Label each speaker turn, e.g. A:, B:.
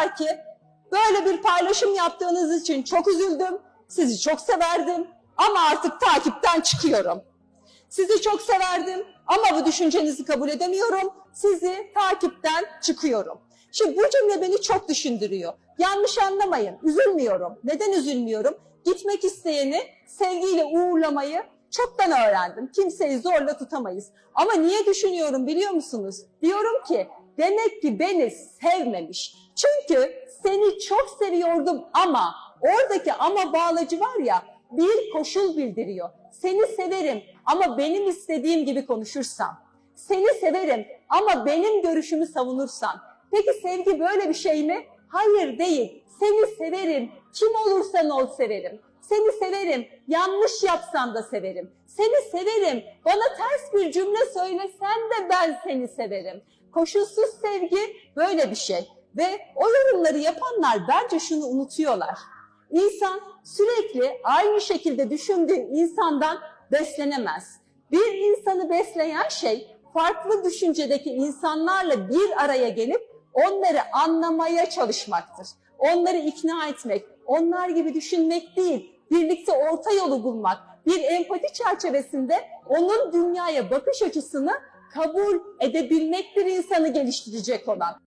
A: der ki böyle bir paylaşım yaptığınız için çok üzüldüm. Sizi çok severdim ama artık takipten çıkıyorum. Sizi çok severdim ama bu düşüncenizi kabul edemiyorum. Sizi takipten çıkıyorum. Şimdi bu cümle beni çok düşündürüyor. Yanlış anlamayın, üzülmüyorum. Neden üzülmüyorum? Gitmek isteyeni sevgiyle uğurlamayı çoktan öğrendim. Kimseyi zorla tutamayız. Ama niye düşünüyorum biliyor musunuz? Diyorum ki demek ki beni sevmemiş. Çünkü seni çok seviyordum ama oradaki ama bağlacı var ya bir koşul bildiriyor. Seni severim ama benim istediğim gibi konuşursan. Seni severim ama benim görüşümü savunursan. Peki sevgi böyle bir şey mi? Hayır değil. Seni severim. Kim olursan ol severim. Seni severim. Yanlış yapsan da severim. Seni severim. Bana ters bir cümle söylesen de ben seni severim. Koşulsuz sevgi böyle bir şey. Ve o yorumları yapanlar bence şunu unutuyorlar. İnsan sürekli aynı şekilde düşündüğü insandan beslenemez. Bir insanı besleyen şey farklı düşüncedeki insanlarla bir araya gelip onları anlamaya çalışmaktır. Onları ikna etmek, onlar gibi düşünmek değil, birlikte orta yolu bulmak, bir empati çerçevesinde onun dünyaya bakış açısını kabul edebilmektir insanı geliştirecek olan.